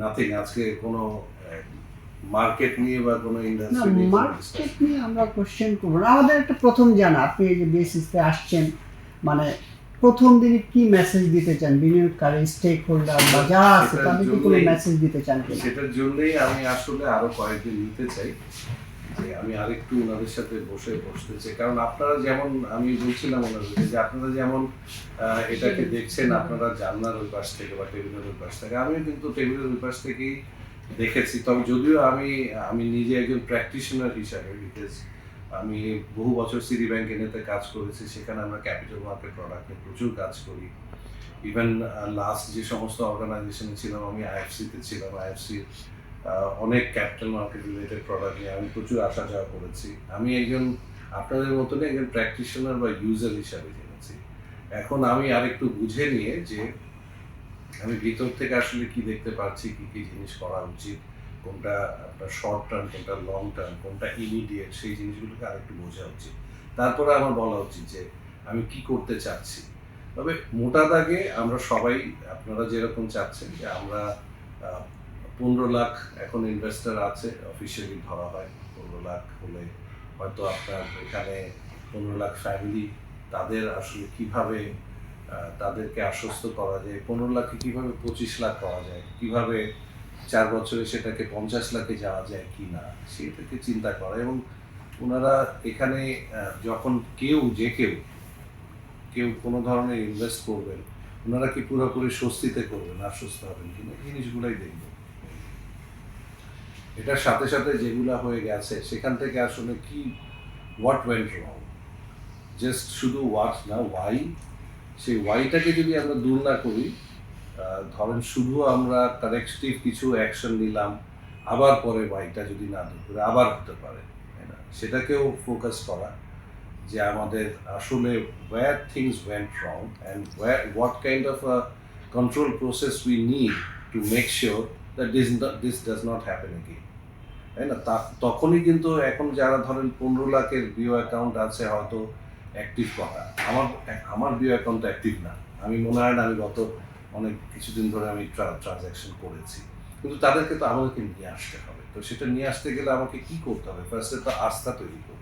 Nothing আজকে কোনো market নিয়ে বা কোনো ইন্ডাস্ট্রি নিয়ে মার্কেট নিয়ে আমরা কোশ্চেন করব না। আমাদের একটা প্রথম জানা আপনি এই যে বেসিসতে আসছেন মানে প্রথম দিনে কি মেসেজ দিতে চান? বিনিয়োগকারী স্টেক হোল্ডার বা যা আছে তাদেরকে কোনো মেসেজ দিতে চান সেটার জন্যই আমি আসলে আরও কয়েকদিন নিতে চাই। যে আমি আরেকটু ওনাদের সাথে বসে বসতে চাই কারণ আপনারা যেমন, আমি বলছিলাম ওনাদেরকে যে আপনারা যেমন এটাকে দেখছেন, আপনারা জানলার ওই পাশ থেকে বা টেবিলের ওই পাশ থেকে। আমিও কিন্তু টেবিলের ওই পাশ থেকেই দেখেছি। তবে যদিও আমি আমি নিজে একজন প্র্যাকটিশনার হিসাবে বিকজ আমি বহু বছর সিটি ব্যাংক এনেতে কাজ করেছি, সেখানে আমরা ক্যাপিটাল মার্কেট প্রোডাক্টে প্রচুর কাজ করি। ইভেন লাস্ট যে সমস্ত অর্গানাইজেশনে ছিলাম, আমি আইএফসিতে ছিলাম। আইএফসি অনেক ক্যাপিটাল মার্কেট রিলেটেড প্রোডাক্ট নিয়ে আমি প্রচুর আসা যাওয়া করেছি। আমি একজন, আপনাদের মতনই একজন প্র্যাকটিশনার বা ইউজার হিসাবে জেনেছি। এখন আমি আরেকটু বুঝে নিয়ে যে আমি ভিতর থেকে আসলে কি দেখতে পাচ্ছি কি কি জিনিস করা উচিত, কোনটা আপনার শর্ট টার্ম কোনটা লং টার্ম কোনটা ইমিডিয়েট সেই জিনিসগুলোকে আরেকটু বোঝা উচিত। তারপরে আমার বলা উচিত যে আমি কি করতে চাচ্ছি। তবে মোটা দাগে আমরা সবাই, আপনারা যেরকম চাচ্ছেন যে আমরা পনেরো লাখ এখন ইনভেস্টার আছে অফিসিয়ালি ধরা হয় পনেরো লাখ হলে। হয়তো আপনার এখানে পনেরো লাখ ফ্যামিলি তাদের আসলে কীভাবে তাদেরকে আশ্বস্ত করা যায়? পনেরো লাখে কীভাবে পঁচিশ লাখ করা যায়? কীভাবে চার বছরে সেটাকে পঞ্চাশ লাখে যাওয়া যায় কি না? সেটাকে চিন্তা করা। এবং ওনারা এখানে যখন কেউ, যে কেউ কেউ কোনো ধরনের ইনভেস্ট করবেন, ওনারা কি পুরোপুরি স্বস্তিতে করবেন, আশ্বস্ত হবেন কিনা? এই জিনিসগুলাই দেখবেন। এটার সাথে সাথে যেগুলা হয়ে গেছে, সেখান থেকে আসলে কি হোয়াট ওয়েন্ট রং জাস্ট শুধু হোয়াট না ওয়াই সেই ওয়াইটাকে যদি আমরা দূর না করি ধরেন শুধু আমরা কারেক্টিভ কিছু অ্যাকশন নিলাম, আবার পরে ওয়াইটা যদি না দূর করে, আবার হতে পারে সেটাকেও ফোকাস করা যে আমাদের আসলে where things went wrong and where, what kind control process we need to make to this, this does not happen again. তাই না? তখনই কিন্তু এখন যারা ধরেন পনেরো লাখের বিও অ্যাকাউন্ট আছে হয়তো অ্যাক্টিভ কথা আমার আমার বিও অ্যাকাউন্ট অ্যাক্টিভ না। আমি মনে হয় না আমি গত অনেক কিছুদিন ধরে আমি ট্রানজ্যাকশন করেছি। কিন্তু তাদেরকে তো আমাদেরকে নিয়ে আসতে হবে। তো সেটা নিয়ে আসতে গেলে আমাকে কি করতে হবে? ফার্স্টে তো আস্থা তৈরি করতে